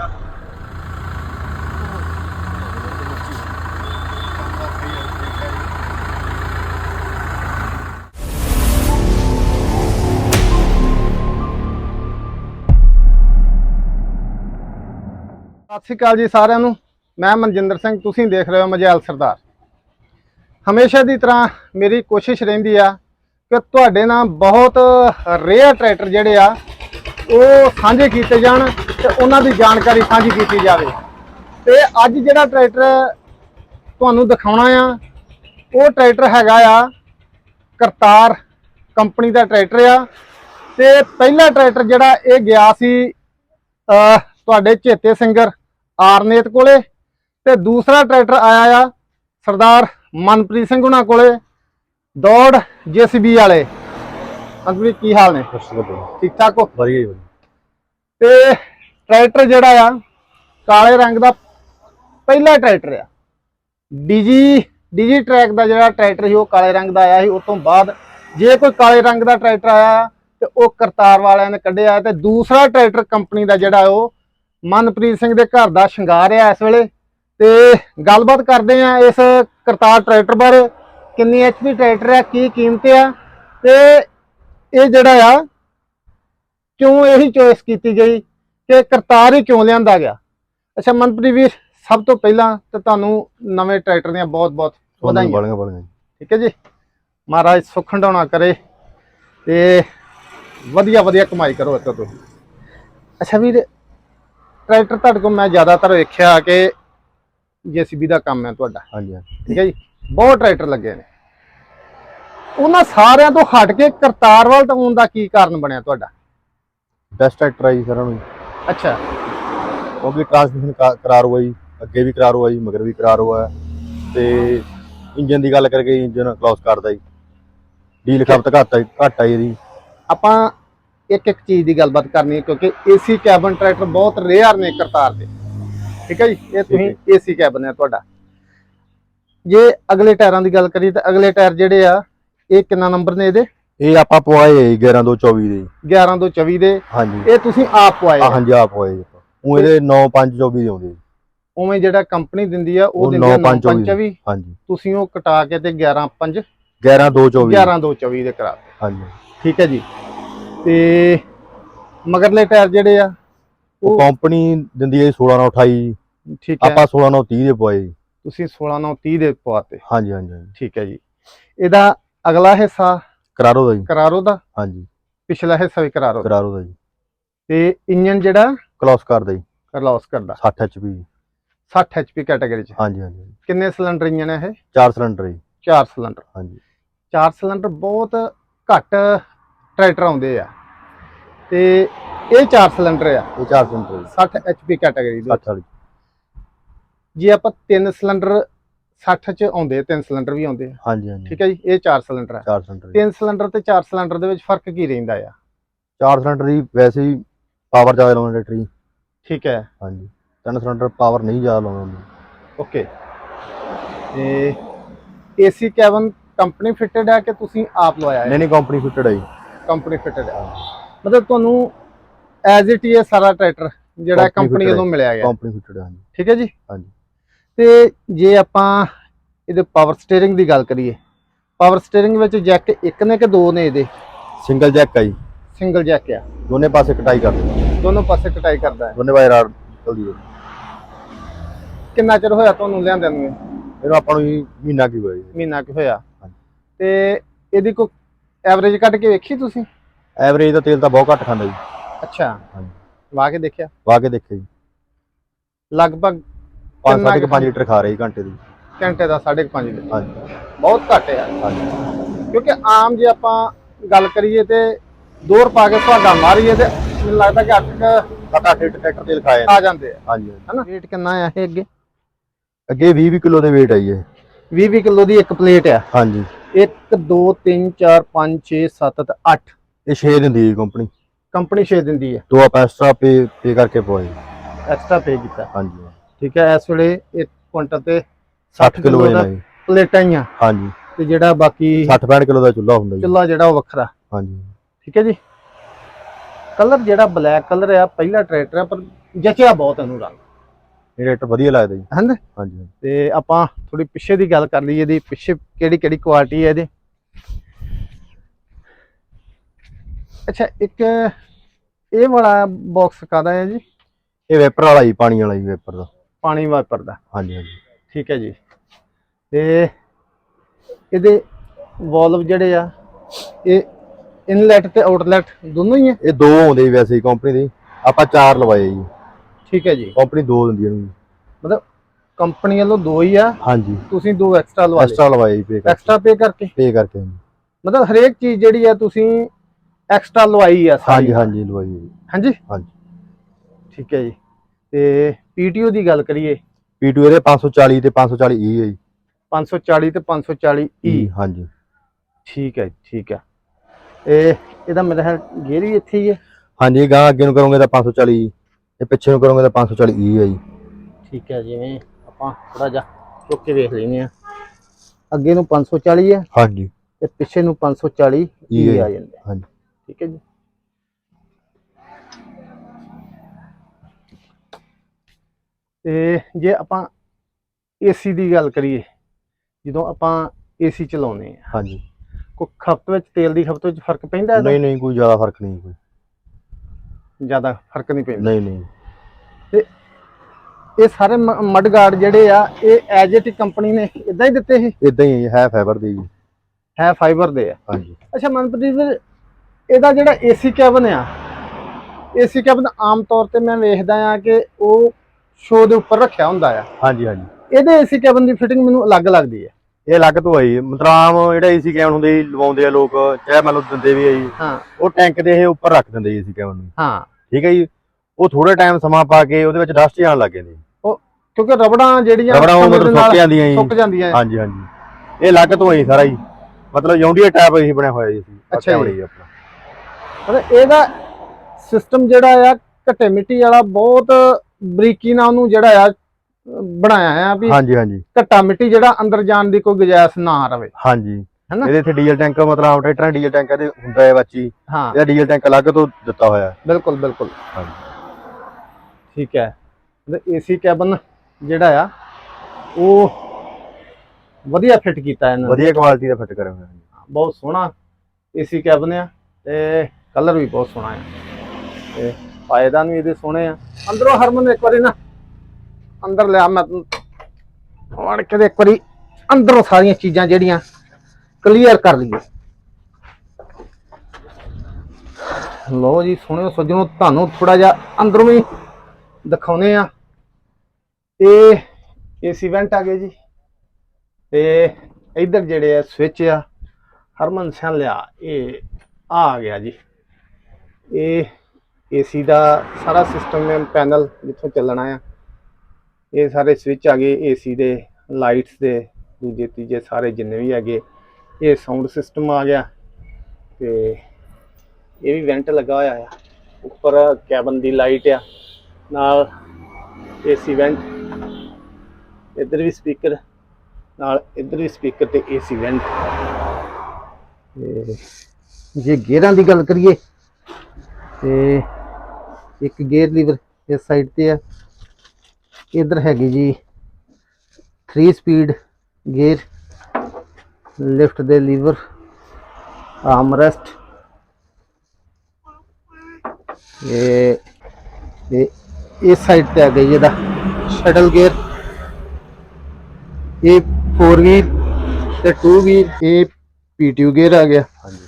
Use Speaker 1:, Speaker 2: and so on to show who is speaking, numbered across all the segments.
Speaker 1: ਸਤਿ ਸ਼੍ਰੀ ਅਕਾਲ ਜੀ ਸਾਰਿਆਂ ਨੂੰ। ਮੈਂ ਮਨਜਿੰਦਰ ਸਿੰਘ, ਤੁਸੀਂ ਦੇਖ ਰਹੇ ਹੋ ਮਜੈਲ ਸਰਦਾਰ। ਹਮੇਸ਼ਾ ਦੀ ਤਰ੍ਹਾਂ ਮੇਰੀ ਕੋਸ਼ਿਸ਼ ਰਹਿੰਦੀ ਆ ਕਿ ਤੁਹਾਡੇ ਨਾਲ ਬਹੁਤ ਰੇਅਰ ਟਰੈਕਟਰ ਜਿਹੜੇ ਆ ਉਹ ਸਾਂਝੇ ਕੀਤੇ ਜਾਣ ਤੇ ਉਹਨਾਂ ਦੀ ਜਾਣਕਾਰੀ ਸਾਂਝੀ ਕੀਤੀ ਜਾਵੇ। ਤੇ ਅੱਜ ਜਿਹੜਾ ਟਰੈਕਟਰ ਤੁਹਾਨੂੰ ਦਿਖਾਉਣਾ ਆ ਉਹ ਟਰੈਕਟਰ ਹੈਗਾ ਆ ਕਰਤਾਰ ਕੰਪਨੀ ਦਾ ਟਰੈਕਟਰ ਆ। ਤੇ ਪਹਿਲਾ ਟਰੈਕਟਰ ਜਿਹੜਾ ਇਹ ਗਿਆ ਸੀ ਤੁਹਾਡੇ ਚੇਤੇ ਸਿੰਗਰ ਆਰਨੇਤ ਕੋਲੇ। ਤੇ ਦੂਸਰਾ ਟਰੈਕਟਰ ਆਇਆ ਆ ਸਰਦਾਰ ਮਨਪ੍ਰੀਤ ਸਿੰਘ ਉਹਨਾਂ ਕੋਲੇ ਦੌੜ ਜੀਸੀਬੀ ਵਾਲੇ। ਮਨਪ੍ਰੀਤ ਕੀ ਹਾਲ ਨੇ? ਠੀਕ ਠਾਕ ਹੋ?
Speaker 2: ਵਧੀਆ ਜੀ।
Speaker 1: ਤੇ ਟਰੈਕਟਰ ਜਿਹੜਾ ਆ, ਕਾਲੇ ਰੰਗ ਦਾ ਪਹਿਲਾ ਟਰੈਕਟਰ ਆ। ਡੀਜੀ ਡੀਜੀ ਟਰੈਕ ਦਾ ਜਿਹੜਾ ਟਰੈਕਟਰ ਸੀ, ਉਹ ਕਾਲੇ ਰੰਗ ਦਾ ਆਇਆ ਸੀ। ਉਸ ਤੋਂ ਬਾਅਦ ਜੇ ਕੋਈ ਕਾਲੇ ਰੰਗ ਦਾ ਟਰੈਕਟਰ ਆਇਆ ਤੇ ਉਹ ਕਰਤਾਰ ਵਾਲਿਆਂ ਨੇ ਕੱਢਿਆ ਤੇ ਦੂਸਰਾ ਟਰੈਕਟਰ ਕੰਪਨੀ ਦਾ ਜਿਹੜਾ ਉਹ ਮਨਪ੍ਰੀਤ ਸਿੰਘ ਦੇ ਘਰ ਦਾ ਸ਼ਿੰਗਾਰ ਆ ਇਸ ਵੇਲੇ। ਤੇ ਗੱਲਬਾਤ ਕਰਦੇ ਆ ਇਸ ਕਰਤਾਰ ਟਰੈਕਟਰ ਬਾਰੇ, ਕਿੰਨੀ ਐਚਪੀ ਟਰੈਕਟਰ ਆ, ਕੀ ਕੀਮਤ ਆ। ਤੇ ਇਹ ਜਿਹੜਾ ਆ ਕਿਉਂ ਇਹੀ ਚੋਇਸ ਕੀਤੀ ਗਈ ਕਿ ਕਰਤਾਰ ਹੀ ਕਿਉਂ ਲਿਆਂਦਾ ਗਿਆ? ਅੱਛਾ ਮਨਪ੍ਰੀਤ ਵੀਰ ਸਭ ਤੋਂ ਪਹਿਲਾਂ ਤੇ ਤੁਹਾਨੂੰ ਨਵੇਂ ਟਰੈਕਟਰ ਦੀਆਂ ਬਹੁਤ ਬਹੁਤ
Speaker 2: ਤੁਹਾਨੂੰ
Speaker 1: ਵਧਾਈਆਂ। ਠੀਕ ਹੈ ਜੀ। ਮਹਾਰਾਜ ਸੁੱਖ ਹੰਡਾਉਣਾ ਕਰੇ ਤੇ ਵਧੀਆ ਵਧੀਆ ਕਮਾਈ ਕਰੋ ਇੱਥੇ ਤੁਸੀਂ ਅੱਛਾ ਵੀਰ ਟਰੈਕਟਰ ਤੁਹਾਡੇ ਕੋਲ ਮੈਂ ਜ਼ਿਆਦਾਤਰ ਵੇਖਿਆ ਕਿ ਜੀਸੀਬੀ ਦਾ ਕੰਮ ਹੈ ਤੁਹਾਡਾ।
Speaker 2: ਹਾਂਜੀ ਹਾਂਜੀ।
Speaker 1: ਠੀਕ ਹੈ ਜੀ। ਬਹੁਤ ਟਰੈਕਟਰ ਲੱਗੇ ਨੇ। ਉਹਨਾਂ ਸਾਰਿਆਂ ਤੋਂ ਹਟ ਕੇ ਕਰਤਾਰ ਵੱਲ ਤਾਂ ਆਉਣ ਦਾ ਕੀ ਕਾਰਨ ਬਣਿਆ ਤੁਹਾਡਾ?
Speaker 2: ਬੈਸਟ ਟਰੈਕਟਰ ਆ ਜੀ ਸਾਰਿਆਂ ਨੂੰ ਜੀ।
Speaker 1: ਅੱਛਾ।
Speaker 2: ਕਿਉਂਕਿ ਟਰਾਂਸਮਿਸ਼ਨ ਕਰਾਰ ਹੋਇਆ ਜੀ ਅੱਗੇ ਵੀ ਕਰਾਰ ਹੋਇਆ ਜੀ ਮਗਰ ਵੀ ਕਰਾਰ ਹੋਇਆ। ਤੇ ਇੰਜਨ ਦੀ ਗੱਲ ਕਰਕੇ ਇੰਜਨ ਕਲੋਸ ਕਰਦਾ ਜੀ। ਡੀਲ ਖਪਤ ਘੱਟ ਆ ਘੱਟ ਜੀ ਇਹਦੀ।
Speaker 1: ਆਪਾਂ ਇੱਕ ਇੱਕ ਚੀਜ਼ ਦੀ ਗੱਲਬਾਤ ਕਰਨੀ ਹੈ ਕਿਉਂਕਿ ਏਸੀ ਕੈਬਨ ਟਰੈਕਟਰ ਬਹੁਤ ਰੇਅਰ ਨੇ ਕਰਤਾਰ ਦੇ। ਠੀਕ ਹੈ ਜੀ? ਇਹ ਤੁਸੀਂ ਏਸੀ ਕੈਬਨ ਹੈ ਤੁਹਾਡਾ। ਜੇ ਅਗਲੇ ਟਾਇਰਾਂ ਦੀ ਗੱਲ ਕਰੀਏ ਤਾਂ ਅਗਲੇ ਟਾਇਰ ਜਿਹੜੇ ਆ ਇਹ ਕਿੰਨਾ ਨੰਬਰ ਨੇ ਇਹਦੇ?
Speaker 2: ਇਹ ਆਪਾਂ ਪਵਾਏ ਜੀ 11 ਤੋਂ 24 ਦੇ। ਜੀ।
Speaker 1: 11 ਤੋਂ 24 ਦੇ।
Speaker 2: ਹਾਂਜੀ।
Speaker 1: ਇਹ ਤੁਸੀਂ ਆਪ ਪਵਾਏ
Speaker 2: ਆ। ਹਾਂਜੀ ਆਪ ਆਪਾਂ। ਉਹ ਇਹਦੇ 9 5 24 ਦੇ ਆਉਂਦੇ।
Speaker 1: ਉਵੇਂ ਜਿਹੜਾ ਕੰਪਨੀ ਦਿੰਦੀ ਆ ਉਹ ਦਿੰਦੀ ਆ
Speaker 2: 9 5
Speaker 1: 925
Speaker 2: ਹਾਂਜੀ।
Speaker 1: ਤੁਸੀਂ ਉਹ ਕਟਾ ਕੇ ਤੇ 11 5
Speaker 2: 11 2 24
Speaker 1: 11 2 24 ਦੇ ਕਰਾ।
Speaker 2: ਹਾਂਜੀ।
Speaker 1: ਠੀਕ ਹੈ ਜੀ। ਤੇ ਮਗਰਲੇ ਟਾਇਰ ਜਿਹੜੇ ਆ
Speaker 2: ਉਹ ਕੰਪਨੀ ਦਿੰਦੀ ਹੈ ਜੀ 16 ਨਾਲ 28
Speaker 1: ਠੀਕ ਹੈ।
Speaker 2: ਆਪਾਂ 16 ਨਾਲ 30 ਦੇ ਪਵਾਏ।
Speaker 1: ਤੁਸੀਂ 16 9 30 ਦੇ ਪਵਾਤੇ
Speaker 2: ਹਾਂਜੀ ਹਾਂਜੀ।
Speaker 1: ਠੀਕ ਹੈ ਜੀ। ਇਹਦਾ ਅਗਲਾ ਹਿੱਸਾ
Speaker 2: ਕਰਾਰੋ ਦਾ ਜੀ।
Speaker 1: ਕਰਾਰੋ ਦਾ?
Speaker 2: ਹਾਂਜੀ।
Speaker 1: ਪਿਛਲਾ ਹਿੱਸਾ ਵੀ ਕਰਾਰੋ ਦਾ।
Speaker 2: ਕਰਾਰੋ ਦਾ ਜੀ।
Speaker 1: ਤੇ ਇੰਜਨ ਜਿਹੜਾ?
Speaker 2: ਕਲੋਸ ਕਰਦਾ ਜੀ।
Speaker 1: ਕਰਲੌਸ ਕਰਦਾ
Speaker 2: 60 ਐਚਪੀ
Speaker 1: 60 HP ਕੈਟਾਗਰੀ ਚ।
Speaker 2: ਹਾਂਜੀ ਹਾਂਜੀ।
Speaker 1: ਕਿੰਨੇ ਸਿਲੰਡਰ ਇੰਜਨ ਹੈ ਇਹ?
Speaker 2: ਚਾਰ ਸਿਲੰਡਰ ਜੀ।
Speaker 1: ਚਾਰ ਸਿਲੰਡਰ।
Speaker 2: ਹਾਂਜੀ।
Speaker 1: ਚਾਰ ਸਿਲੰਡਰ ਬਹੁਤ ਘੱਟ ਟਰੈਕਟਰ ਆਉਂਦੇ ਆ। ਤੇ ਇਹ ਚਾਰ ਸਿਲੰਡਰ ਆ।
Speaker 2: ਇਹ ਚਾਰ ਸਿਲੰਡਰ ਜੀ।
Speaker 1: 60 HP ਕੈਟਾਗਰੀ ਦੇ
Speaker 2: 60 ਵਾਲੀ।
Speaker 1: ਜੇ ਆਪਾਂ ਤਿੰਨ ਸਿਲੰਡਰ 60 ਚ ਆਉਂਦੇ ਤਿੰਨ ਸਿਲੰਡਰ ਵੀ ਆਉਂਦੇ ਆ।
Speaker 2: ਹਾਂਜੀ ਹਾਂਜੀ।
Speaker 1: ਠੀਕ ਹੈ ਜੀ? ਇਹ ਚਾਰ ਸਿਲੰਡਰ ਆ।
Speaker 2: ਚਾਰ ਸਿਲੰਡਰ।
Speaker 1: ਤਿੰਨ ਸਿਲੰਡਰ ਤੇ ਚਾਰ ਸਿਲੰਡਰ ਦੇ ਵਿੱਚ ਫ਼ਰਕ ਕੀ ਰਹਿੰਦਾ ਆ?
Speaker 2: ਚਾਰ ਸਿਲੰਡਰ ਦੀ ਵੈਸੇ ਹੀ ਪਾਵਰ ਜ਼ਿਆਦਾ ਲਾਉਂਦੇ ਟਰੀ
Speaker 1: ਠੀਕ ਹੈ।
Speaker 2: ਹਾਂਜੀ। ਤਿੰਨ ਸਿਲੰਡਰ ਪਾਵਰ ਨਹੀਂ ਜ਼ਿਆਦਾ ਲਾਉਂਦੇ
Speaker 1: ਓਕੇ। ਤੇ ਏਸੀ ਕੈਬਨ ਕੰਪਨੀ ਫਿਟਡ ਹੈ ਕਿ ਤੁਸੀਂ ਆਪ ਲਵਾਇਆ ਹੈ?
Speaker 2: ਨਹੀਂ ਨਹੀਂ ਕੰਪਨੀ ਫਿੱਟਡ ਹੈ ਜੀ।
Speaker 1: ਕੰਪਨੀ ਫਿਟਡ ਹੈ ਮਤਲਬ ਤੁਹਾਨੂੰ ਐਜ਼ ਇਟ ਹੀ ਸਾਰਾ ਟਰੈਕਟਰ ਜਿਹੜਾ ਕੰਪਨੀ ਵੱਲੋਂ। ਮਿਲਿਆ ਗਿਆ।
Speaker 2: ਕੰਪਨੀ ਫਿੱਟਡ ਹੈ ਹਾਂਜੀ।
Speaker 1: ਠੀਕ ਹੈ ਜੀ?
Speaker 2: ਹਾਂਜੀ।
Speaker 1: ਤੇ ਜੇ ਆਪਾਂ ਇਹਦੇ ਪਾਵਰ ਸਟੀਅਰਿੰਗ ਦੀ ਗੱਲ ਕਰੀਏ ਪਾਵਰ ਸਟੀਅਰਿੰਗ ਵਿੱਚ ਜੈਕ ਇੱਕ ਨੇ ਕਿ ਦੋ ਨੇ ਇਹਦੇ?
Speaker 2: ਸਿੰਗਲ ਜੈਕ ਹੈ ਜੀ।
Speaker 1: ਸਿੰਗਲ ਜੈਕ ਆ।
Speaker 2: ਦੋਨੇ ਪਾਸੇ ਕਟਾਈ ਕਰਦੇ
Speaker 1: ਦੋਨੋਂ ਪਾਸੇ ਕਟਾਈ ਕਰਦਾ ਹੈ।
Speaker 2: ਦੋਨੇ ਪਾਸੇ ਰਾਡ ਨਿਕਲਦੀ ਹੈ
Speaker 1: ਕਿੰਨਾ ਚਿਰ ਹੋਇਆ ਤੁਹਾਨੂੰ ਲਿਆਂਦਿਆਂ ਨੂੰ ਇਹ?
Speaker 2: ਇਹਨੂੰ ਆਪਾਂ ਨੂੰ ਜੀ ਮਹੀਨਾ ਕੀ ਹੋਇਆ ਜੀ।
Speaker 1: ਮਹੀਨਾ ਕਿ ਹੋਇਆ।
Speaker 2: ਹਾਂਜੀ।
Speaker 1: ਤੇ ਇਹਦੀ ਕੋਈ ਐਵਰੇਜ ਕੱਢ ਕੇ ਵੇਖੀ ਤੁਸੀਂ?
Speaker 2: ਐਵਰੇਜ ਦਾ ਤੇਲ ਤਾਂ ਬਹੁਤ ਘੱਟ ਖਾਂਦਾ ਜੀ।
Speaker 1: ਅੱਛਾ।
Speaker 2: ਹਾਂਜੀ।
Speaker 1: ਵਾ ਕੇ ਦੇਖਿਆ।
Speaker 2: ਵਾ ਕੇ ਦੇਖਿਆ ਜੀ।
Speaker 1: ਲਗਭਗ
Speaker 2: 5
Speaker 1: ਕਿੰਨਾ ਕੁ
Speaker 2: 5 ਲੀਟਰ ਖਾ ਰਹੀ ਘੰਟੇ ਦੀ।
Speaker 1: ਘੰਟੇ ਦਾ 5.5 ਲੀਟਰ।
Speaker 2: ਹਾਂਜੀ।
Speaker 1: ਬਹੁਤ ਘੱਟ ਹੈ
Speaker 2: ਹਾਂਜੀ।
Speaker 1: ਕਿਉਂਕਿ ਆਮ ਜੇ ਆਪਾਂ ਗੱਲ ਕਰੀਏ ਤੇ ਦੌਰ ਪਾ ਕੇ ਸੁਹਾਗਾ ਮਾਰੀਏ ਤੇ ਮੈਨੂੰ ਲੱਗਦਾ ਕਿ 8
Speaker 2: ਸੱਤ ਅੱਠ ਲੀਟਰ ਟਰੈਕਟਰ ਤੇਲ ਖਾਇਆ
Speaker 1: ਆ ਜਾਂਦੇ ਆ।
Speaker 2: ਹਾਂਜੀ
Speaker 1: ਹਨਾ? weight ਕਿੰਨਾ ਆ ਇਹ ਅੱਗੇ?
Speaker 2: ਅੱਗੇ 20 ਕਿਲੋ ਦੇ weight ਆਈ ਹੈ
Speaker 1: 20 20 ਕਿਲੋ ਦੀ ਇੱਕ ਪਲੇਟ ਆ।
Speaker 2: ਹਾਂਜੀ।
Speaker 1: 1 2 3 4 5 6 7 ਤੇ 8
Speaker 2: ਇਹ 6 ਦਿੰਦੀ ਹੈ ਕੰਪਨੀ
Speaker 1: ਕੰਪਨੀ 6 ਦਿੰਦੀ ਹੈ।
Speaker 2: ਦੋ ਆਪਾਂ ਐਕਸਟਰਾ ਪੇ ਪੇ ਕਰਕੇ ਪਵਾਏ
Speaker 1: ਐਕਸਟਰਾ ਪੇ ਕੀਤਾ।
Speaker 2: ਹਾਂਜੀ।
Speaker 1: ਠੀਕ ਹੈ ਇਸ ਵੇਲੇ ਇੱਕ ਕੁਇੰਟਲ ਤੇ
Speaker 2: 60 ਕਿਲੋ
Speaker 1: ਦਾ ਪਲੇਟਾਂ ਹੀ ਆ।
Speaker 2: ਹਾਂਜੀ।
Speaker 1: ਤੇ ਜਿਹੜਾ ਬਾਕੀ
Speaker 2: 60 65 ਕਿਲੋ ਦਾ ਚੁੱਲਾ ਹੁੰਦਾ ਜੀ।
Speaker 1: ਚੁੱਲਾ ਜਿਹੜਾ ਉਹ ਵੱਖਰਾ।
Speaker 2: ਹਾਂਜੀ।
Speaker 1: ਠੀਕ ਹੈ ਜੀ। ਕਲਰ ਜਿਹੜਾ ਬਲੈਕ ਕਲਰ ਆ ਪਹਿਲਾ ਟਰੈਕਟਰ ਆ ਪਰ ਜਚਿਆ ਬਹੁਤ ਇਹਨੂੰ ਰੰਗ।
Speaker 2: ਇਹ ਟਰੈਕਟਰ ਵਧੀਆ ਲੱਗਦਾ ਜੀ।
Speaker 1: ਹਾਂਜੀ।
Speaker 2: ਹਾਂਜੀ।
Speaker 1: ਤੇ ਆਪਾਂ ਥੋੜੀ ਪਿੱਛੇ ਦੀ ਗੱਲ ਕਰ ਲਈਏ ਇਹਦੀ ਪਿੱਛੇ ਕਿਹੜੀ ਕਿਹੜੀ ਕੁਆਲਿਟੀ ਹੈ ਇਹਦੇ। ਅੱਛਾ ਇੱਕ ਇਹ ਵਾਲਾ ਬਾਕਸ ਕਾਦਾ ਹੈ ਜੀ?
Speaker 2: ਇਹ ਵੇਪਰ ਵਾਲਾ ਜੀ ਪਾਣੀ ਵਾਲਾ ਜੀ ਵੇਪਰ ਦਾ।
Speaker 1: ਪਾਣੀ ਵਾਪਰ ਦਾ
Speaker 2: ਹਾਂਜੀ ਹਾਂਜੀ।
Speaker 1: ਠੀਕ ਹੈ ਜੀ। ਤੇ ਇਹਦੇ ਵਾਲਵ ਜਿਹੜੇ ਆ ਇਹ ਇਨਲੈਟ ਤੇ ਆਊਟਲੈਟ ਦੋਨੋਂ ਹੀ ਹੈ
Speaker 2: ਇਹ ਦੋ ਆਉਂਦੇ ਜੀ ਵੈਸੇ ਕੰਪਨੀ ਦੇ। ਆਪਾਂ ਚਾਰ ਲਵਾਏ ਜੀ।
Speaker 1: ਠੀਕ ਹੈ ਜੀ।
Speaker 2: ਕੰਪਨੀ ਦੋ ਦਿੰਦੀ ਜੀ।
Speaker 1: ਮਤਲਬ ਕੰਪਨੀ ਵੱਲੋਂ ਦੋ ਹੀ ਆ।
Speaker 2: ਹਾਂਜੀ।
Speaker 1: ਤੁਸੀਂ ਦੋ ਐਕਸਟਰਾ ਲਵਾ ਲਏ।
Speaker 2: ਐਕਸਟਰਾ ਲਵਾਏ ਜੀ ਪੇ ਕਰਕੇ।
Speaker 1: ਐਕਸਟਰਾ ਪੇ ਕਰਕੇ?
Speaker 2: ਪੇ ਕਰਕੇ।
Speaker 1: ਮਤਲਬ ਹਰੇਕ ਚੀਜ਼ ਜਿਹੜੀ ਆ ਤੁਸੀਂ ਐਕਸਟਰਾ ਲਵਾਈ ਆ ਸਾਰੀ।
Speaker 2: ਹਾਂਜੀ ਹਾਂਜੀ ਲਵਾਈ
Speaker 1: ਹਾਂਜੀ?
Speaker 2: ਹਾਂਜੀ।
Speaker 1: ਠੀਕ ਹੈ ਜੀ। ਤੇ ਪੀਟੀਓ ਦੀ ਗੱਲ ਕਰੀਏ।
Speaker 2: P2 ਇਹਦੇ 540 ਤੇ 540 E ਹੈ ਜੀ।
Speaker 1: 540 ਤੇ 540 ਈ।
Speaker 2: E ਹਾਂਜੀ।
Speaker 1: ਠੀਕ ਹੈ ਠੀਕ ਹੈ। ਇਹ ਇਹਦਾ ਮੇਰਾ ਖਿਆਲ ਗੇਅਰ ਵੀ ਇੱਥੇ ਹੀ ਹੈ?
Speaker 2: ਹਾਂਜੀ ਗਾਂ ਅੱਗੇ ਨੂੰ ਕਰੋਗੇ ਤਾਂ 540 E ਤੇ ਪਿੱਛੇ ਨੂੰ ਕਰੋਗੇ ਤਾਂ 540 E ਹੈ ਜੀ।
Speaker 1: ਠੀਕ ਹੈ ਜਿਵੇਂ ਆਪਾਂ ਥੋੜਾ ਜਿਹਾ ਚੁੱਕ ਕੇ ਵੇਖ ਲੈਨੇ ਆ ਅੱਗੇ ਨੂੰ 540 ਹੈ
Speaker 2: ਹਾਂਜੀ।
Speaker 1: ਤੇ ਪਿੱਛੇ ਨੂੰ 540 ਈ
Speaker 2: E ਹੈ।
Speaker 1: ਆ ਜਾਂਦੇ।
Speaker 2: ਹਾਂਜੀ।
Speaker 1: ਠੀਕ ਹੈ ਜੀ। ਤੇ ਜੇ ਆਪਾਂ ਏਸੀ ਦੀ ਗੱਲ ਕਰੀਏ ਜਦੋਂ ਆਪਾਂ ਏਸੀ ਚਲਾਉਨੇ ਆ
Speaker 2: ਹਾਂਜੀ।
Speaker 1: ਕੋਈ ਖਪਤ ਵਿੱਚ ਤੇਲ ਦੀ ਖਪਤ ਵਿੱਚ ਫ਼ਰਕ ਪੈਂਦਾ ਹੈ
Speaker 2: ਨਹੀਂ ਨਹੀਂ ਕੋਈ ਜ਼ਿਆਦਾ ਫ਼ਰਕ ਨਹੀਂ ਕੋਈ।
Speaker 1: ਜ਼ਿਆਦਾ ਫ਼ਰਕ ਨਹੀਂ ਪੈਂਦਾ।
Speaker 2: ਨਹੀਂ ਨਹੀਂ।
Speaker 1: ਇਹ ਸਾਰੇ ਮਡ ਗਾਰਡ ਜਿਹੜੇ ਆ ਇਹ ਐਜ ਇਟ ਕੰਪਨੀ ਨੇ ਇਦਾਂ ਹੀ ਦਿੱਤੇ ਸੀ?
Speaker 2: ਇਦਾਂ ਹੀ ਹੈ ਫਾਈਬਰ ਦੀ ਜੀ।
Speaker 1: ਹੈ ਫਾਈਬਰ ਦੇ ਆ।
Speaker 2: ਹਾਂਜੀ।
Speaker 1: ਅੱਛਾ ਮਨਪ੍ਰੀਤ ਇਹਦਾ ਜਿਹੜਾ ਏਸੀ ਕੈਬਨ ਆ ਏਸੀ ਕੈਬਨ ਆਮ ਤੌਰ ਤੇ ਮੈਂ ਵੇਖਦਾ ਆ ਕਿ ਉਹ ਸ਼ੋ ਦੇ ਉੱਪਰ ਰੱਖਿਆ ਹੁੰਦਾ ਆ।
Speaker 2: ਹਾਂਜੀ ਹਾਂਜੀ।
Speaker 1: ਇਹਦੇ ਏਸੀ ਕੈਬਨ ਦੀ ਫਿਟਿੰਗ ਮੈਨੂੰ ਅਲੱਗ ਲੱਗਦੀ ਹੈ
Speaker 2: ਇਹ ਅਲੱਗ ਤੋਂ ਆਈ ਮਤਰਾਮ ਜਿਹੜਾ ਏਸੀ ਕੈਬਨ ਹੁੰਦੇ ਜੀ ਲਵਾਉਂਦੇ ਆ ਲੋਕ ਚਾਹੇ ਮੰਨ ਲਓ ਦਿੰਦੇ ਵੀ ਆ ਜੀ।
Speaker 1: ਹਾਂ।
Speaker 2: ਉਹ ਟੈਂਕ ਦੇ ਇਹ ਉੱਪਰ ਰੱਖ ਦਿੰਦੇ ਏਸੀ ਕੈਬਨ ਨੂੰ।
Speaker 1: ਹਾਂ।
Speaker 2: ਠੀਕ ਹੈ ਜੀ? ਉਹ ਥੋੜੇ ਟਾਈਮ ਸਮਾਂ ਪਾ ਕੇ ਉਹਦੇ ਵਿੱਚ ਡਸਟ ਜਾਣ ਲੱਗ ਜਾਂਦੀ
Speaker 1: ਕਿਉਂਕਿ ਰਬੜਾਂ ਜਿਹੜੀਆਂ
Speaker 2: ਰਬੜਾਂ ਉਹ
Speaker 1: ਸਮੇਂ ਦੇ
Speaker 2: ਮਤਲਬ
Speaker 1: ਨਾਲ
Speaker 2: ਸੁੱਕ ਜਾਂਦੀਆਂ ਜੀ।
Speaker 1: ਸੁੱਕ ਜਾਂਦੀਆਂ
Speaker 2: ਹਾਂਜੀ ਹਾਂਜੀ। ਇਹ ਅਲੱਗ ਤੋਂ ਆਈ ਸਾਰਾ ਜੀ। ਮਤਲਬ ਜੌਂਡੀਆ ਟਾਈਪ ਹੀ ਬਣਿਆ ਹੋਇਆ ਜੀ ਸੀ
Speaker 1: ਅੱਛਾ ਜੀ।
Speaker 2: ਜੀ ਆਪਣਾ।
Speaker 1: ਮਤਲਬ ਇਹਦਾ ਸਿਸਟਮ ਜਿਹੜਾ ਆ ਘੱਟੇ ਮਿੱਟੀ ਵਾਲਾ ਬਹੁਤ ਬਰੀਕੀ ਨਾਲ ਉਹਨੂੰ ਜਿਹੜਾ ਆ ਬਣਾਇਆ ਆ ਵੀ
Speaker 2: ਹਾਂਜੀ ਹਾਂਜੀ।
Speaker 1: ਘੱਟਾ ਮਿੱਟੀ ਜਿਹੜਾ ਅੰਦਰ ਜਾਣ ਦੀ ਕੋਈ ਗੁੰਜਾਇਸ਼ ਨਾ ਰਵੇ।
Speaker 2: ਹਾਂਜੀ।
Speaker 1: ਹੈਨਾ?
Speaker 2: ਇਹਦੇ ਇੱਥੇ ਡੀਜ਼ਲ ਟੈਂਕ ਮਤਲਬ ਟਰੈਕਟਰਾਂ ਡੀਜ਼ਲ ਟੈਂਕ ਇਹਦੇ ਹੁੰਦਾ ਹੈ ਬੱਚੀ।
Speaker 1: ਹਾਂ।
Speaker 2: ਇਹਦਾ ਡੀਜ਼ਲ ਟੈਂਕ ਅਲੱਗ ਤੋਂ ਦਿੱਤਾ ਹੋਇਆ ਹੈ।
Speaker 1: ਬਿਲਕੁਲ ਬਿਲਕੁਲ।
Speaker 2: ਹਾਂਜੀ।
Speaker 1: ਠੀਕ ਹੈ। ਤੇ ਏਸੀ ਕੈਬਨ ਜਿਹੜਾ ਆ ਉਹ ਵਧੀਆ ਫਿੱਟ ਕੀਤਾ ਇਹਨਾਂ
Speaker 2: ਵਧੀਆ ਕੁਆਲਿਟੀ ਦਾ ਫਿੱਟ ਕਰਿਆ ਹੋਇਆ
Speaker 1: ਬਹੁਤ ਸੋਹਣਾ ਏਸੀ ਕੈਬਨ ਆ ਤੇ ਕਲਰ ਵੀ ਬਹੁਤ ਸੋਹਣਾ ਆ। ਤੇ ਪਾਇਦਾਨ ਵੀ ਇਹਦੇ ਸੋਹਣੇ ਆ। ਅੰਦਰੋਂ ਹਰਮਨ ਇੱਕ ਵਾਰੀ ਨਾ ਅੰਦਰ ਲਿਆ, ਮੈਂ ਵੜ ਕੇ ਇੱਕ ਵਾਰੀ ਅੰਦਰੋਂ ਸਾਰੀਆਂ ਚੀਜ਼ਾਂ ਜਿਹੜੀਆਂ ਕਲੀਅਰ ਕਰ ਲਈਏ ਲੋ ਜੀ ਸੁਣਿਓ ਸੱਜਣੋ, ਤੁਹਾਨੂੰ ਥੋੜਾ ਜਿਹਾ ਅੰਦਰੋਂ ਵੀ ਦਿਖਾਉਨੇ ਆ ਇਹ ਏਸੀ ਵੈਂਟ ਆ ਗਏ ਜੀ। ਤੇ ਇੱਧਰ ਜਿਹੜੇ ਆ ਸਵਿਚ ਆ, ਹਰਮਨ ਸਿੰਘ ਲਿਆ, ਇਹ ਆ ਗਿਆ ਜੀ। ਇਹ ਏਸੀ ਦਾ ਸਾਰਾ ਸਿਸਟਮ ਹੈ, ਪੈਨਲ ਜਿੱਥੋਂ ਚੱਲਣਾ ਆ। ਇਹ ਸਾਰੇ ਸਵਿਚ ਆ ਗਏ, ਏਸੀ ਦੇ ਲਾਈਟਸ ਦੇ, ਦੂਜੇ, ਤੀਜੇ ਸਾਰੇ ਜਿੰਨੇ ਵੀ ਹੈਗੇ। ਇਹ ਸਾਊਂਡ ਸਿਸਟਮ ਆ ਗਿਆ ਤੇ ਇਹ ਵੀ ਵੈਂਟ ਲੱਗਾ ਹੋਇਆ ਆ। ਉੱਪਰ ਕੈਬਨ ਦੀ ਲਾਈਟ ਆ, ਨਾਲ ਏਸੀ ਵੈਂਟ ਇੱਧਰ ਵੀ ਸਪੀਕਰ ਨਾਲ ਇੱਧਰ ਵੀ ਸਪੀਕਰ ਤੇ ਏਸੀ ਵੈਂਟ ਤੇ ਜੇ ਗੇਅਰਾਂ ਦੀ ਗੱਲ ਕਰੀਏ, ਤੇ ਇੱਕ ਗੇਅਰ ਲੀਵਰ ਇਸ ਸਾਈਡ ਤੇ ਆ। ਇੱਧਰ ਹੈਗੀ ਜੀ 3 ਸਪੀਡ ਗੇਅਰ ਲਿਫਟ ਦੇ ਲੀਵਰ ਆਰਮਰੈਸਟ ਇਹ ਇਹ ਇਸ ਸਾਈਡ ਤੇ ਆ ਗਈ ਇਹਦਾ ਸ਼ਟਲ ਗੇਅਰ ਇਹ 4 ਵੀਲ ਤੇ 2 ਵੀਲ ਇਹ ਪੀਟੀਯੂ ਗੇਅਰ ਆ ਗਿਆ।
Speaker 2: ਹਾਂਜੀ।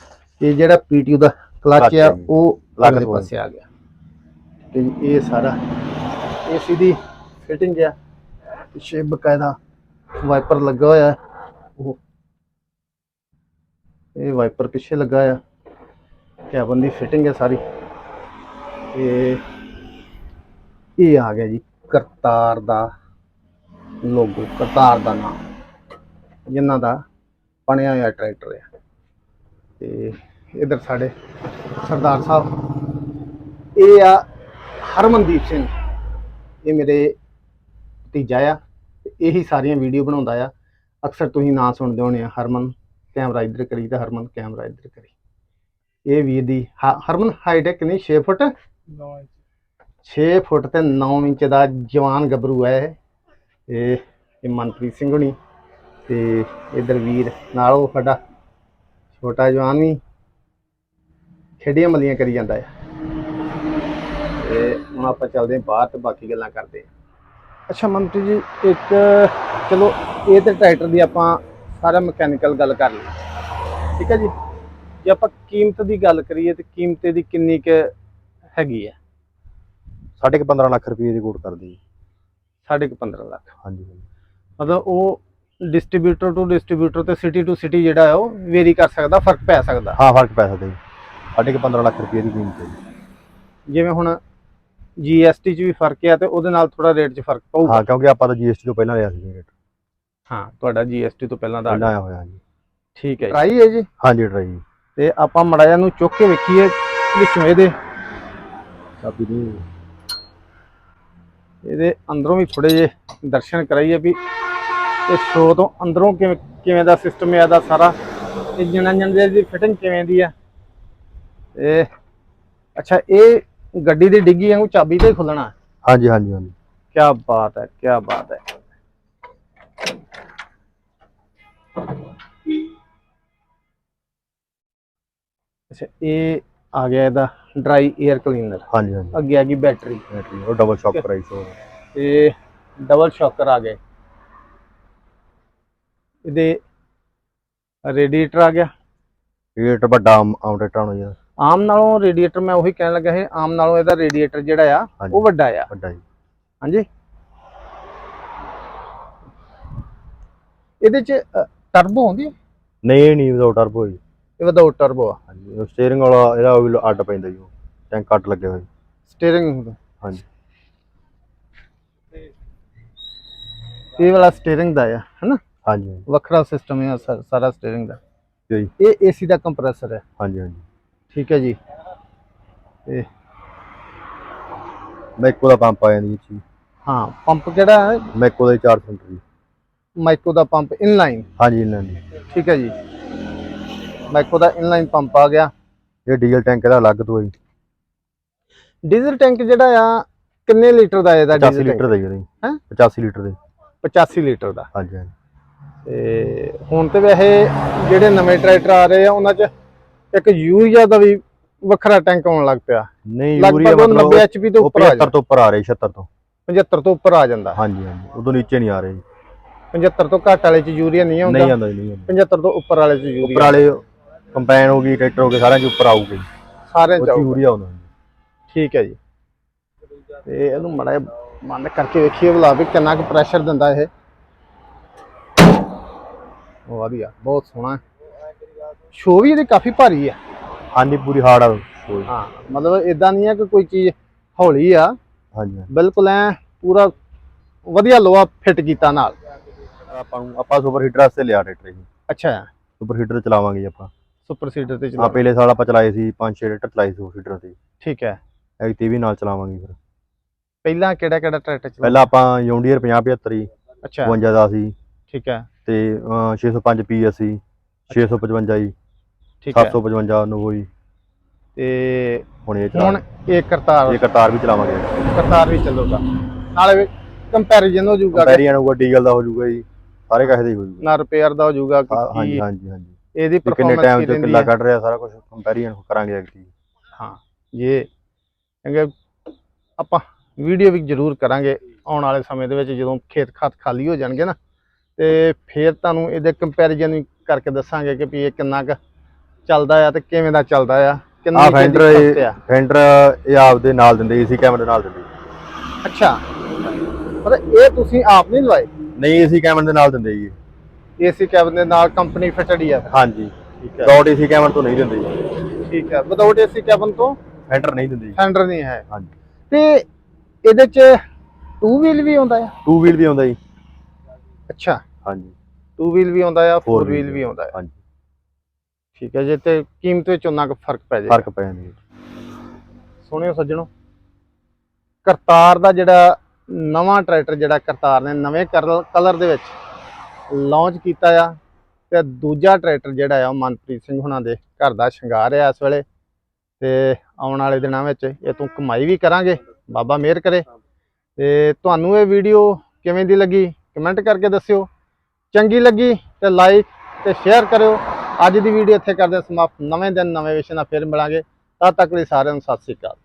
Speaker 1: ਇਹ ਜਿਹੜਾ ਪੀਟੀਯੂ ਦਾ ਕਲਚ ਆ। ਉਹ ਅਗਲੇ। ਪਾਸੇ। ਆ ਗਿਆ। ਤੇ ਇਹ ਸਾਰਾ ਏਸੀ ਦੀ ਫਿਟਿੰਗ ਆ, ਪਿੱਛੇ ਬਕਾਇਦਾ ਵਾਈਪਰ ਲੱਗਾ ਹੋਇਆ, ਉਹ। ਇਹ ਵਾਈਪਰ ਪਿੱਛੇ ਲੱਗਾ ਆ ਕੈਬਨ ਦੀ ਫਿਟਿੰਗ ਹੈ ਸਾਰੀ। ਇਹ ਇਹ ਆ ਗਿਆ ਜੀ ਕਰਤਾਰ ਦਾ ਲੋਗੋ ਕਰਤਾਰ ਦਾ ਨਾਮ ਜਿਨ੍ਹਾਂ ਦਾ ਬਣਿਆ ਹੋਇਆ ਟਰੈਕਟਰ ਆ। ਤੇ ਇਧਰ ਸਾਡੇ ਸਰਦਾਰ ਸਾਹਿਬ, ਇਹ ਆ ਹਰਮਨਦੀਪ ਸਿੰਘ। ਇਹ ਮੇਰੇ ਭਤੀਜਾ ਆ ਤੇ ਇਹੀ ਸਾਰੀਆਂ ਵੀਡੀਓ ਬਣਾਉਂਦਾ ਆ। ਅਕਸਰ ਤੁਸੀਂ ਨਾਂ ਸੁਣਦੇ ਹੋਣੇ ਆ ਹਰਮਨ ਕੈਮਰਾ ਇੱਧਰ ਕਰੀ ਤਾਂ ਹਰਮਨ ਕੈਮਰਾ ਇੱਧਰ ਕਰੀ। ਇਹ ਵੀਰ ਦੀ ਹਰਮਨ ਹਾਈਟ ਹੈ ਕਿੰਨੀ? 6 ਫੁੱਟ? 6 ਫੁੱਟ ਤੇ 9 ਇੰਚ ਦਾ ਜਵਾਨ ਗੱਭਰੂ ਹੈ ਇਹ। ਇਹ ਮਨਪ੍ਰੀਤ ਸਿੰਘ ਹੁਣੀ। ਤੇ ਇਧਰ ਵੀਰ ਨਾਲ ਉਹ ਸਾਡਾ ਛੋਟਾ ਜਵਾਨ ਵੀ ਖੇਡੀਆਂ ਮਲੀਆਂ ਕਰੀ ਜਾਂਦਾ ਹੈ ਤੇ ਹੁਣ ਆਪਾਂ ਚੱਲਦੇ ਹਾਂ ਬਾਹਰ ਤੇ ਬਾਕੀ ਗੱਲਾਂ ਕਰਦੇ ਹਾਂ। ਅੱਛਾ ਮਨਪ੍ਰੀਤ ਜੀ ਇੱਕ ਚਲੋ ਇਹ ਤੇ ਟਰੈਕਟਰ ਦੀ ਆਪਾਂ ਸਾਰਾ ਮਕੈਨੀਕਲ ਗੱਲ ਕਰ ਲਈ। ਠੀਕ ਹੈ ਜੀ? ਜੇ ਆਪਾਂ ਕੀਮਤ ਦੀ ਗੱਲ ਕਰੀਏ ਤੇ ਕੀਮਤ ਦੀ ਕਿੰਨੀ ਕੁ ਹੈਗੀ ਹੈ?
Speaker 2: ਸਾਢੇ ਕੁ 15 ਲੱਖ ਰੁਪਏ ਦੀ ਕੋਟ ਕਰਦੇ ਜੀ
Speaker 1: ਸਾਢੇ ਕੁ 15 ਲੱਖ।
Speaker 2: ਹਾਂਜੀ।
Speaker 1: ਮਤਲਬ ਉਹ ਡਿਸਟ੍ਰੀਬਿਊਟਰ ਟੂ ਡਿਸਟ੍ਰੀਬਿਊਟਰ ਤੇ ਸਿਟੀ ਟੂ ਸਿਟੀ ਜਿਹੜਾ ਹੈ ਉਹ ਵੇਰੀ ਕਰ ਸਕਦਾ ਫ਼ਰਕ ਪੈ ਸਕਦਾ?
Speaker 2: ਹਾਂ ਫ਼ਰਕ ਪੈ ਸਕਦਾ ਜੀ। ਸਾਢੇ ਕੁ 15 ਲੱਖ ਰੁਪਏ ਦੀ ਕੀਮਤ ਹੈ
Speaker 1: ਜਿਵੇਂ ਹੁਣ GST 'ਚ ਵੀ ਫ਼ਰਕ ਹੈ ਤੇ ਉਹਦੇ ਨਾਲ ਥੋੜਾ ਰੇਟ 'ਚ ਫ਼ਰਕ ਪਊਗਾ।
Speaker 2: ਹਾਂ ਕਿਉਂਕਿ ਆਪਾਂ ਤਾਂ GST ਤੋਂ ਪਹਿਲਾਂ ਲਿਆ ਸੀ ਰੇਟ
Speaker 1: ਹਾਂ ਤੁਹਾਡਾ GST ਤੋਂ ਪਹਿਲਾਂ ਦਾ ਆ
Speaker 2: ਪਹਿਲਾਂ। ਆਇਆ। ਹੋਇਆ ਜੀ।
Speaker 1: ਠੀਕ ਹੈ ਟਰਾਈ ਹੈ ਜੀ?
Speaker 2: ਹਾਂਜੀ ਟਰਾਈ
Speaker 1: ਤੇ ਆਪਾਂ ਮੜਾਇਆ ਨੂੰ ਚੁੱਕ ਕੇ ਵੇਖੀਏ ਵਿੱਚੋਂ ਇਹਦੇ।
Speaker 2: ਕਾਪੀ ਦੀ।
Speaker 1: ਇਹਦੇ ਅੰਦਰੋਂ ਵੀ ਥੋੜੇ ਜੇ ਦਰਸ਼ਨ ਕਰਾਈਏ ਵੀ ਇਹ ਸ਼ੋ ਤੋਂ ਅੰਦਰੋਂ ਕਿਵੇਂ ਕਿਵੇਂ ਦਾ ਸਿਸਟਮ ਹੈ ਇਹਦਾ ਸਾਰਾ। ਇੰਜਨ ਇੰਜਨ ਦੇ ਦੀ ਫਿਟਿੰਗ ਕਿਵੇਂ ਦੀ ਆ? ਤੇ ਅੱਛਾ ਇਹ ਗੱਡੀ ਦੀ ਡਿੱਗੀ ਵਾਂਗੂ ਚਾਬੀ ਤੇ ਖੁੱਲਣਾ।
Speaker 2: ਹਾਂਜੀ ਹਾਂਜੀ ਹਾਂਜੀ।
Speaker 1: ਕੀ ਬਾਤ ਹੈ ਕੀ ਬਾਤ ਹੈ। ਅੱਛਾ ਇਹ ਆ ਗਿਆ ਇਹਦਾ ਡਰਾਈ 에ਅਰ ਕਲੀਨਰ
Speaker 2: ਹਾਂਜੀ ਹਾਂਜੀ।
Speaker 1: ਅੱਗੇ ਆ ਗਈ ਬੈਟਰੀ
Speaker 2: ਬੈਟਰੀ ਉਹ ਡਬਲ ਸ਼ੌਕ ਪ੍ਰਾਈਸ ਹੋ
Speaker 1: ਤੇ ਡਬਲ ਸ਼ੌਕਰ ਆ ਗਏ। ਇਹਦੇ ਰੇਡੀਏਟਰ ਆ ਗਿਆ।
Speaker 2: ਰੇਟ ਵੱਡਾ ਆਊਟਲੈਟ ਆਉਣਾ ਜੀ
Speaker 1: ਆਮ ਨਾਲੋਂ ਰੇਡੀਏਟਰ ਮੈਂ ਉਹੀ ਕਹਿਣ ਲੱਗਾ ਸੀ ਆਮ ਨਾਲੋਂ ਇਹਦਾ ਰੇਡੀਏਟਰ ਜਿਹੜਾ ਆ। ਉਹ ਵੱਡਾ ਆ।
Speaker 2: ਵੱਡਾ ਜੀ।
Speaker 1: ਹਾਂਜੀ? ਇਹਦੇ ਚ ਟਰਬੋ ਹੁੰਦੀ ਹੈ
Speaker 2: ਨਹੀਂ ਨਹੀਂ ਵਿਦਆਊਟ ਟਰਬੋ ਜੀ।
Speaker 1: ਇਹ ਵਿਦਆਊਟ ਟਰਬੋ ਆ।
Speaker 2: ਹਾਂਜੀ ਉਹ ਸਟੀਅਰਿੰਗ ਵਾਲਾ ਇਹਦਾ ਵੀ ਅੱਡ ਪੈਂਦਾ ਜੀ ਉਹ। ਟੈਂਕ ਕੱਟ ਲੱਗੇ ਹੋਏ।
Speaker 1: ਸਟੀਅਰਿੰਗ ਹੁੰਦਾ।
Speaker 2: ਹਾਂਜੀ।
Speaker 1: ਇਹ ਵਾਲਾ ਸਟੀਅਰਿੰਗ ਦਾ ਆ ਹੈਨਾ?
Speaker 2: ਹਾਂਜੀ
Speaker 1: ਵੱਖਰਾ ਸਿਸਟਮ ਹੈ ਸਾਰਾ ਸਟੀਅਰਿੰਗ ਦਾ।
Speaker 2: ਜੀ।
Speaker 1: ਇਹ ਏਸੀ ਦਾ ਕੰਪਰੈਸਰ ਹੈ
Speaker 2: ਹਾਂਜੀ ਹਾਂਜੀ।
Speaker 1: ਠੀਕ ਹੈ ਜੀ। ਤੇ
Speaker 2: ਮੈਕੋ ਦਾ ਪੰਪ ਆ ਜਾਂਦੀ ਜੀ
Speaker 1: ਹਾਂ ਪੰਪ ਕਿਹੜਾ ਹੈ?
Speaker 2: ਮੈਕੋ ਦਾ 4 ਸਿਲੰਡਰ ਜੀ।
Speaker 1: ਮਾਈਕੋ ਦਾ ਪੰਪ ਇਨਲਾਈਨ
Speaker 2: ਹਾਂਜੀ ਦੀ
Speaker 1: ਠੀਕ ਹੈ ਜੀ। ਮਾਈਕੋ ਦਾ ਇਨਲਾਈਨ ਪੰਪ ਆ ਗਿਆ।
Speaker 2: ਇਹ ਡੀਜ਼ਲ ਟੈਂਕ ਇਹਦਾ ਅਲੱਗ ਤੋਂ ਹੈ ਜੀ।
Speaker 1: ਡੀਜ਼ਲ ਟੈਂਕ ਜਿਹੜਾ ਆ ਕਿੰਨੇ ਲੀਟਰ ਦਾ ਇਹਦਾ
Speaker 2: 85
Speaker 1: ਡੀਜ਼ਲ
Speaker 2: ਲੀਟਰ ਦਾ ਜੀ।
Speaker 1: ਹੈਂ?
Speaker 2: 85 ਲੀਟਰ ਦੇ।
Speaker 1: 85 ਲੀਟਰ ਦਾ।
Speaker 2: ਹਾਂਜੀ ਹਾਂਜੀ।
Speaker 1: ਤੇ ਹੁਣ ਤੇ ਵੈਸੇ ਜਿਹੜੇ ਨਵੇਂ ਟਰੈਕਟਰ ਆ ਰਹੇ ਆ ਉਹਨਾਂ 'ਚ ਇੱਕ ਯੂਰੀਆ ਦਾ ਵੀ ਵੱਖਰਾ ਟੈਂਕ ਆਉਣ ਲੱਗ ਪਿਆ।
Speaker 2: ਨਹੀਂ ਯੂਰੀਆ ਮਤਲਬ
Speaker 1: 90 ਐਚਪੀ ਤੋਂ ਉੱਪਰ ਆ
Speaker 2: 75 ਤੋਂ ਉੱਪਰ ਆ ਰਹੇ 76 ਤੋਂ।
Speaker 1: 75 ਤੋਂ ਉੱਪਰ ਆ ਜਾਂਦਾ।
Speaker 2: ਹਾਂਜੀ ਹਾਂਜੀ ਉਦੋਂ ਨੀਚੇ ਨਹੀਂ ਆ ਰਹੇ। ਜੀ
Speaker 1: 75 ਤੋਂ ਘੱਟ ਵਾਲੇ 'ਚ ਯੂਰੀਆ ਨਹੀਂ ਆਉਂਦਾ।
Speaker 2: ਨਹੀਂ ਆਉਂਦਾ ਜੀ ਨਹੀਂ ਆਉਂਦਾ।
Speaker 1: 75 ਤੋਂ ਉੱਪਰ ਵਾਲੇ 'ਚ
Speaker 2: ਉੱਪਰ
Speaker 1: ਯੂਰੀਆ
Speaker 2: ਵਾਲੇ ਕੰਪੈਨ ਹੋ ਗਈ ਟਰੈਕਟਰ ਹੋ ਗਏ ਸਾਰਿਆਂ ਚ ਉੱਪਰ ਆਊਗੇ।
Speaker 1: ਸਾਰਿਆਂ 'ਚ।
Speaker 2: ਯੂਰੀਆ ਆਉਂਦਾ।
Speaker 1: ਠੀਕ ਹੈ ਜੀ। ਤੇ ਇਹਨੂੰ ਮੜਾ ਮਨ ਕਰਕੇ ਵੇਖੀਏ ਭਲਾ ਵੀ ਕਿੰਨਾ ਕੁ ਪ੍ਰੈਸ਼ਰ ਦਿੰਦਾ ਇਹ। ਉਹ ਵਧੀਆ ਬਹੁਤ ਸੋਹਣਾ। ਸ਼ੋ ਵੀ ਇਹਦੀ ਕਾਫੀ ਭਾਰੀ ਆ।
Speaker 2: ਹਾਂਜੀ ਪੂਰੀ ਹਾਰਡ ਆ ਕੋਈ
Speaker 1: ਹਾਂ ਮਤਲਬ ਇਦਾਂ ਨਹੀਂ ਆ ਕਿ ਕੋਈ ਚੀਜ਼ ਹੌਲੀ ਆ।
Speaker 2: ਹਾਂਜੀ।
Speaker 1: ਬਿਲਕੁਲ ਐ ਪੂਰਾ ਵਧੀਆ ਲੋਹਾ ਫਿੱਟ ਕੀਤਾ ਨਾਲ।
Speaker 2: ਆਪਾਂ ਨੂੰ ਆਪਾਂ ਸੁਪਰ ਹੀਟਰ ਵਾਸਤੇ ਲਿਆ ਟਰੈਕਟਰ ਜੀ
Speaker 1: ਅੱਛਾ।
Speaker 2: ਸੁਪਰ ਹੀਟਰ ਚਲਾਵਾਂਗੇ ਆਪਾਂ।
Speaker 1: ਸੁਪਰ ਸੀਡਰ ਤੇ
Speaker 2: ਆ
Speaker 1: ਚਲਾ
Speaker 2: ਪਹਿਲੇ ਸਾਲ ਆਪਾਂ ਚਲਾਏ ਸੀ 5-6 ਲੀਟਰ ਚਲਾਏ ਸੀ ਹੀਟਰ ਤੇ।
Speaker 1: ਠੀਕ ਹੈ।
Speaker 2: ਐਗਤੀ ਵੀ ਨਾਲ ਚਲਾਵਾਂਗੇ ਫਿਰ।
Speaker 1: ਪਹਿਲਾਂ ਕਿਹੜਾ ਕਿਹੜਾ ਟਰੈਕਟਰ ਚਲਾ
Speaker 2: ਪਹਿਲਾਂ ਆਪਾਂ ਜੌਂਡੀਅਰ 5075 ਜੀ
Speaker 1: ਅੱਛਾ।
Speaker 2: 52 ਦਾ ਸੀ
Speaker 1: ਠੀਕ ਹੈ।
Speaker 2: ਤੇ ਅਹ, 605 ਪੀਐਸ ਸੀ 655 ਜੀ।
Speaker 1: ਠੀਕ ਹੈ।
Speaker 2: 755 ਨਵੋ ਜੀ
Speaker 1: ਤੇ
Speaker 2: ਹੁਣ ਇਹ ਚਲਾ
Speaker 1: ਹੁਣ ਇਹ ਕਰਤਾਰ
Speaker 2: ਇਹ ਕਰਤਾਰ ਵੀ ਚਲਾਵਾਂਗੇ।
Speaker 1: ਕਰਤਾਰ ਵੀ ਚੱਲੂਗਾ। ਨਾਲੇ ਕੰਪੈਰੀਜ਼ਨ ਹੋ ਜਾਊਗਾ
Speaker 2: ਕੰਪੈਰੀਅਨ ਹੋਊਗਾ ਡੀਜ਼ਲ ਦਾ ਹੋ ਜਾਊਗਾ ਜੀ। ਸਾਰੇ ਕਾਸੇ ਦਾ ਹੀ ਹੋ ਜਾਊਗਾ।
Speaker 1: ਨਾ ਰਿਪੇਅਰ ਦਾ ਹੋ ਜਾਊਗਾ ਕਿ
Speaker 2: ਹਾਂ- ਹਾਂਜੀ
Speaker 1: ਕੀ
Speaker 2: ਹਾਂਜੀ ਹਾਂਜੀ।
Speaker 1: ਇਹਦੀ
Speaker 2: ਵੀ ਕਿੰਨੇ
Speaker 1: ਪਰਫਾਰਮੈਂਸ
Speaker 2: ਟਾਈਮ
Speaker 1: ਕੀ
Speaker 2: ਚ
Speaker 1: ਰਹਿੰਦੀ
Speaker 2: ਕਿੱਲਾ
Speaker 1: ਹੈ।
Speaker 2: ਕੱਢ ਰਿਹਾ ਸਾਰਾ ਕੁਝ ਕੰਪੈਰੀਅਨ ਕਰਾਂਗੇ ਐਗਤੀ
Speaker 1: ਹਾਂ ਇਹ ਕਿਉਂਕਿ ਆਪਾਂ ਵੀਡੀਓ ਵੀ ਜ਼ਰੂਰ ਕਰਾਂਗੇ ਆਉਣ ਵਾਲੇ ਸਮੇਂ ਦੇ ਵਿੱਚ ਜਦੋਂ ਖੇਤ ਖਾਤ ਖਾਲੀ ਹੋ ਜਾਣਗੇ ਨਾ। ਤੇ ਫਿਰ ਤੁਹਾਨੂੰ ਇਹਦੇ ਕੰਪੈਰੀਜ਼ਨ ਕਰਕੇ ਦੱਸਾਂਗੇ ਕਿ ਵੀ ਇਹ ਕਿੰਨਾ ਕੁ ਚੱਲਦਾ ਆ ਤੇ ਕਿਵੇਂ ਦਾ ਚੱਲਦਾ ਆ? ਕਿੰਨੀ
Speaker 2: ਆ ਫੈਂਡਰ
Speaker 1: ਆ?
Speaker 2: ਫੈਂਡਰ ਇਹ ਆਪਦੇ ਨਾਲ ਦਿੰਦੇ ਏਸੀ ਕੈਮਰੇ ਨਾਲ ਦਿੰਦੇ।
Speaker 1: ਅੱਛਾ। ਪਰ ਇਹ ਤੁਸੀਂ ਆਪ ਨਹੀਂ ਲਵਾਏ?
Speaker 2: ਨਹੀਂ ਏਸੀ ਕੈਮਰੇ ਦੇ ਨਾਲ ਦਿੰਦੇ ਜੀ।
Speaker 1: ਏਸੀ ਕੈਬਨ ਦੇ ਨਾਲ ਕੰਪਨੀ ਫਿਟਡ ਹੀ ਆ।
Speaker 2: ਹਾਂਜੀ।
Speaker 1: ਠੀਕ
Speaker 2: ਡਾਟ ਏਸੀ ਕੈਮਰੇ ਤੋਂ ਨਹੀਂ ਦਿੰਦੇ ਜੀ।
Speaker 1: ਠੀਕ ਹੈ ਵਿਦਆਊਟ ਏਸੀ ਕੈਬਨ ਤੋਂ
Speaker 2: ਫੈਂਡਰ ਨਹੀਂ ਦਿੰਦੇ ਜੀ।
Speaker 1: ਫੈਂਡਰ ਨਹੀਂ ਹੈ।
Speaker 2: ਹਾਂਜੀ।
Speaker 1: ਤੇ ਇਹਦੇ ਚ ਟੂ ਵੀਲ ਵੀ ਆਉਂਦਾ ਆ?
Speaker 2: ਟੂ ਵੀਲ ਵੀ ਆਉਂਦਾ ਜੀ।
Speaker 1: ਅੱਛਾ।
Speaker 2: ਹਾਂਜੀ।
Speaker 1: ਟੂ ਵੀਲ ਵੀ ਆਉਂਦਾ ਆ
Speaker 2: Four
Speaker 1: ਫੋਰ ਵੀਲ ਵੀ ਆਉਂਦਾ ਆ।
Speaker 2: ਹਾਂਜੀ।
Speaker 1: ਠੀਕ ਹੈ ਜੇ ਤੇ ਕੀਮਤ ਵਿੱਚ ਉਹਨਾਂ ਕੁ ਫ਼ਰਕ ਪੈ ਜਾਏ
Speaker 2: ਫ਼ਰਕ ਪੈ ਜਾਂਦਾ ਜੀ।
Speaker 1: ਸੁਣਿਓ ਸੱਜਣੋ ਕਰਤਾਰ ਦਾ ਜਿਹੜਾ ਨਵਾਂ ਟਰੈਕਟਰ ਜਿਹੜਾ ਕਰਤਾਰ ਨੇ ਨਵੇਂ ਕਲਰ ਦੇ ਵਿੱਚ ਲਾਂਚ ਕੀਤਾ ਆ ਤੇ ਦੂਜਾ ਟਰੈਕਟਰ ਜਿਹੜਾ ਆ ਉਹ ਮਨਪ੍ਰੀਤ ਸਿੰਘ ਹੁਣਾਂ ਦੇ ਘਰ ਦਾ ਸ਼ਿੰਗਾਰ ਆ ਇਸ ਵੇਲੇ ਤੇ ਆਉਣ ਵਾਲੇ ਦਿਨਾਂ ਵਿੱਚ ਇਹ ਤੋਂ ਕਮਾਈ ਵੀ ਕਰਾਂਗੇ ਬਾਬਾ ਮਿਹਰ ਕਰੇ। ਤੇ ਤੁਹਾਨੂੰ ਇਹ ਵੀਡੀਓ ਕਿਵੇਂ ਦੀ ਲੱਗੀ ਕਮੈਂਟ ਕਰਕੇ ਦੱਸਿਓ ਚੰਗੀ ਲੱਗੀ ਤੇ ਲਾਈਕ ਤੇ ਸ਼ੇਅਰ ਕਰਿਓ। ਅੱਜ ਦੀ ਵੀਡੀਓ ਇੱਥੇ ਕਰਦੇ ਹਾਂ ਸਮਾਪਤ। ਨਵੇਂ ਦਿਨ, ਨਵੇਂ ਵਿਸ਼ੇ ਨਾਲ ਫਿਰ ਮਿਲਾਂਗੇ। ਤਦ ਤੱਕ ਲਈ ਸਾਰਿਆਂ ਨੂੰ ਸਤਿ ਸ੍ਰੀ ਅਕਾਲ।